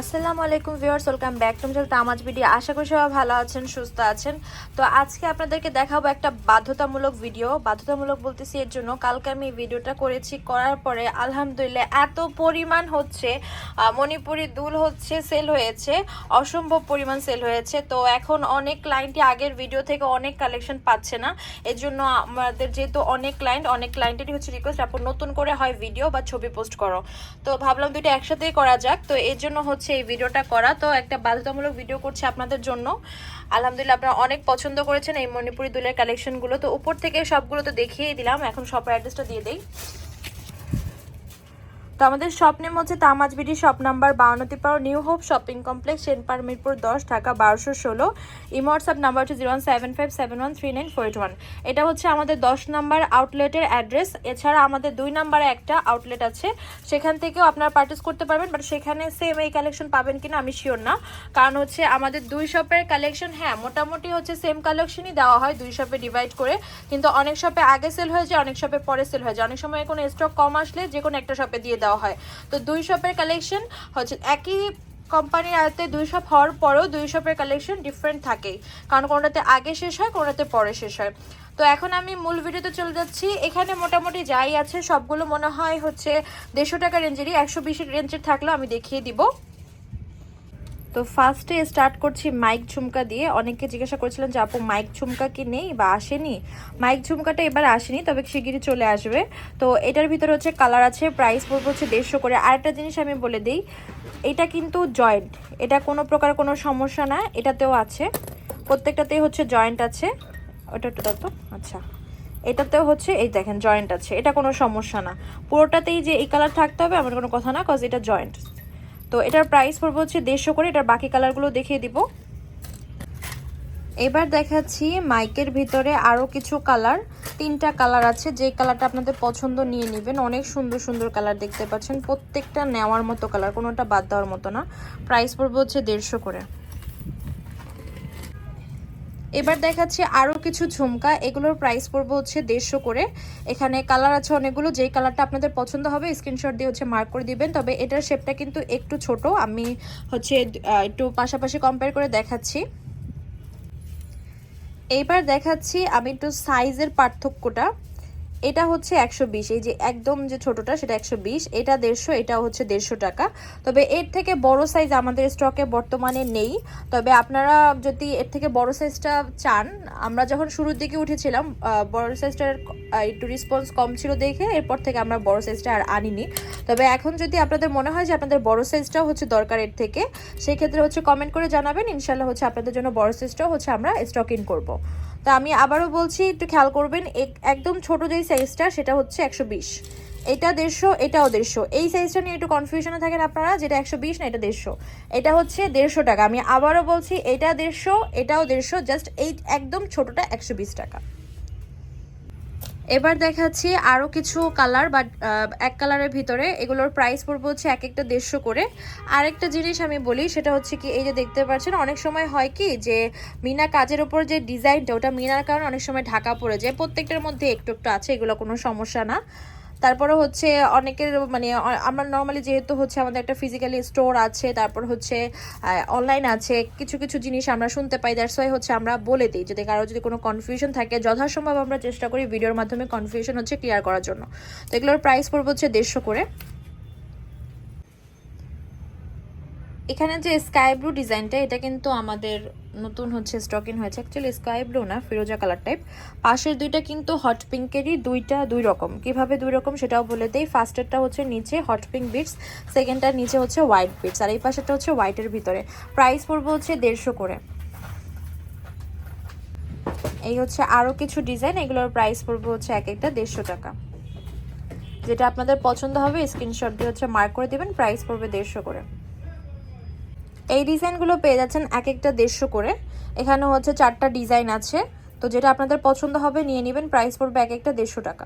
আসসালামু আলাইকুম viewers, welcome back to মিটাল তামাজ ভিডিও আশা করি সবাই ভালো আছেন, সুস্থ আছেন। তো আজকে আপনাদেরকে দেখাবো একটা বাধ্যতামূলক ভিডিও। বাধ্যতামূলক বলতেছি এর জন্য কালকে আমি ভিডিওটা করেছি, করার পরে আলহামদুলিল্লাহ এত পরিমাণ হচ্ছে মণিপুরি দুল হচ্ছে সেল হয়েছে, অসম্ভব পরিমাণ সেল হয়েছে। তো এখন অনেক ক্লায়েন্টই আগের ভিডিও থেকে অনেক কালেকশন পাচ্ছে না। এর জন্য আমাদের যেহেতু অনেক ক্লায়েন্ট অনেক ক্লায়েন্টেরই হচ্ছে রিকোয়েস্ট আপু নতুন করে হয় ভিডিও বা ছবি পোস্ট করো। তো ভাবলাম দুইটা একসাথেই করা যাক। তো এর জন্য হচ্ছে এই ভিডিওটা করা। তো একটা বাধ্যতামূলক ভিডিও করছে আপনাদের জন্য। আলহামদুলিল্লাহ আপনারা অনেক পছন্দ করেছেন এই মণিপুরি দুলের কালেকশনগুলো তো উপর থেকে সবগুলো তো দেখিয়েই দিলাম। এখন সব অ্যাড্রেসটা দিয়ে দেই। তো আমাদের শপ নেম হচ্ছে তামাজ বিডি শপ নাম্বার বাউন্নতি পাড়া new hope shopping complex Senpara Mirpur দশ, ঢাকা বারোশো ষোলো। ইমোয়াটসঅ্যাপ নাম্বার হচ্ছে zero one seven five seven one three nine four eight one. এটা হচ্ছে আমাদের দশ নাম্বার আউটলেটের অ্যাড্রেস। এছাড়া আমাদের দুই নাম্বারে একটা আউটলেট আছে। সেখান থেকেও আপনারা পার্চেস করতে পারবেন বাট সেখানে সেম এই কালেকশন পাবেন কিনা আমি শিওর না। কারণ হচ্ছে আমাদের দুই শপের কালেকশন হ্যাঁ মোটামুটি হচ্ছে সেম কালেকশনই দেওয়া হয় দুই শপে ডিভাইড করে। কিন্তু অনেক শপে আগে সেল হয়ে যায় অনেক শপে পরে সেল হয়ে যায় অনেক সময় কোনো স্টক কম আসলে যে কোনো একটা শপে দিয়ে দেওয়া হয়। তো দুই শপের কালেকশন হচ্ছে একই কোম্পানির আয়তে দুই শপ হওয়ার পরেও দুই শপের কালেকশন ডিফারেন্ট থাকেই। কারণ কোনোটাতে আগে শেষ হয়, কোনোটাতে পরে শেষ হয়। তো এখন আমি মূল ভিডিওতে চলে যাচ্ছি। এখানে মোটামুটি যাই আছে, সবগুলো মনে হয় হচ্ছে দেড়শো টাকা রেঞ্জেরই, একশো বিশের রেঞ্জের থাকলেও আমি দেখিয়ে দিব। তো ফার্স্টে স্টার্ট করছি মাইক ঝুমকা দিয়ে। অনেকে জিজ্ঞাসা করেছিলেন যে, আপু মাইক ঝুমকা কি নেই বা আসেনি? মাইক ঝুমকাটা এবার আসেনি, তবে শিগগিরই চলে আসবে। তো এটার ভিতরে হচ্ছে কালার আছে প্রাইস পড়বে হচ্ছে দেড়শো করে। আরেকটা জিনিস আমি বলে দিই, এটা কিন্তু জয়েন্ট এটা কোনো প্রকার কোনো সমস্যা না, এটাতেও আছে। প্রত্যেকটাতেই হচ্ছে জয়েন্ট আছে। ওটা ওটা তো আচ্ছা। এটাতেও হচ্ছে, এই দেখেন জয়েন্ট আছে। এটা কোনো সমস্যা না। পুরোটাতেই যে এই কালার থাকতে হবে আমার কোনো কথা না কজ এটা জয়েন্ট তো এটার প্রাইস পড়বে হচ্ছে দেড়শো করে, এটার বাকি কালারগুলো দেখিয়ে দিব। এবার দেখাচ্ছি মাইকের ভিতরে আরও কিছু কালার তিনটা কালার আছে, যে কালারটা আপনাদের পছন্দ নিয়ে নেবেন। অনেক সুন্দর সুন্দর কালার দেখতে পাচ্ছেন, প্রত্যেকটা নেওয়ার মতো কালার কোনোটা বাদ দেওয়ার মতো না। প্রাইস পড়বে হচ্ছে দেড়শো করে। এবার দেখাচ্ছি আরও কিছু ঝুমকা। এগুলোর প্রাইস পড়বে হচ্ছে দেড়শো করে। এখানে কালার আছে অনেকগুলো, যেই কালারটা আপনাদের পছন্দ হবে স্ক্রিনশট দিয়ে হচ্ছে মার্ক করে দিবেন। তবে এটার শেপটা কিন্তু একটু ছোট। আমি হচ্ছে একটু পাশাপাশি কম্পেয়ার করে দেখাচ্ছি। এইবার দেখাচ্ছি আমি একটু সাইজের পার্থক্যটা। এটা হচ্ছে একশো বিশ। এই যে একদম যে ছোটটা, সেটা একশো বিশ। এটা দেড়শো এটা হচ্ছে দেড়শো টাকা। তবে এর থেকে বড় সাইজ আমাদের স্টকে বর্তমানে নেই। তবে আপনারা যদি এর থেকে বড় সাইজটা চান, আমরা যখন শুরুর দিকে উঠেছিলাম বড় সাইজটার একটু রেসপন্স কম ছিল দেখে এরপর থেকে আমরা বড় সাইজটা আর আনিনি। তবে এখন যদি আপনাদের মনে হয় যে আপনাদের বড় সাইজটাও হচ্ছে দরকার এর থেকে সেই ক্ষেত্রে হচ্ছে কমেন্ট করে জানাবেন। ইনশাল্লাহ হচ্ছে আপনাদের জন্য বড় সাইজটাও হচ্ছে আমরা স্টক ইন করব। তো আমি আবারও বলছি, একটু খেয়াল করবেন, এক- একদম ছোট যেই সাইজটা সেটা হচ্ছে একশো বিশ। এটা দেড়শো, এটাও দেড়শো। এই সাইজটা নিয়ে একটু কনফিউশনে থাকেন আপনারা, যেটা একশো বিশ না এটা দেড়শো। এটা হচ্ছে দেড়শো টাকা। আমি আবারও বলছি, এটা দেড়শো, এটাও দেড়শো জাস্ট এই একদম ছোটটা একশো বিশ টাকা। এবার দেখাচ্ছি আরও কিছু কালার বাট এক কালারের ভিতরে এগুলোর প্রাইস পড়ব হচ্ছে এক একটা দেড়শো করে। আরেকটা জিনিস আমি বলি, সেটা হচ্ছে কি, এই যে দেখতে পাচ্ছেন, অনেক সময় হয় কি, যে মিনা কাজের ওপর যে ডিজাইনটা ওটা মিনার কারণে অনেক সময় ঢাকা পড়ে যায়। প্রত্যেকটার মধ্যে একটু একটু আছে, এগুলো কোনো সমস্যা না। তারপরে হচ্ছে অনেকের মানে আমার নর্মালি যেহেতু হচ্ছে আমাদের একটা ফিজিক্যালি স্টোর আছে, তারপর হচ্ছে অনলাইন আছে, কিছু কিছু জিনিস আমরা শুনতে পাই দ্যাটস ওয়াই হচ্ছে আমরা বলে দিই, যদি কারও যদি কোনো কনফিউশন থাকে, যথাসম্ভব আমরা চেষ্টা করি ভিডিওর মাধ্যমে কনফিউশন হচ্ছে ক্লিয়ার করার জন্য। তো এগুলোর প্রাইস পড়ব হচ্ছে দেড়শো করে। এখানে যে স্কাই ব্লু ডিজাইনটা এটা কিন্তু আমাদের নতুন হচ্ছে স্টকিং হয়েছে। অ্যাকচুয়ালি স্কাই ব্লু না, ফিরোজা কালার টাইপ পাশের দুইটা কিন্তু হট পিঙ্কেরই দুইটা দুই রকম। কীভাবে দুই রকম সেটাও বলে দেই। ফার্স্টেরটা হচ্ছে নিচে হট পিঙ্ক বিটস সেকেন্ডটার নিচে হচ্ছে হোয়াইট বিটস আর এই পাশেরটা হচ্ছে হোয়াইটের ভিতরে। প্রাইস পড়বে হচ্ছে দেড়শো করে। এই হচ্ছে আরও কিছু ডিজাইন এগুলোর প্রাইস পড়বে হচ্ছে এক একটা দেড়শো টাকা। যেটা আপনাদের পছন্দ হবে স্ক্রিনশট দিয়ে হচ্ছে মার্ক করে দেবেন প্রাইস পড়বে দেড়শো করে। এই ডিজাইনগুলো পেয়ে যাচ্ছেন এক একটা দেড়শো করে। এখানে হচ্ছে চারটা ডিজাইন আছে। তো যেটা আপনাদের পছন্দ হবে, নিয়ে নেবেন। প্রাইস পড়বে এক একটা দেড়শো টাকা।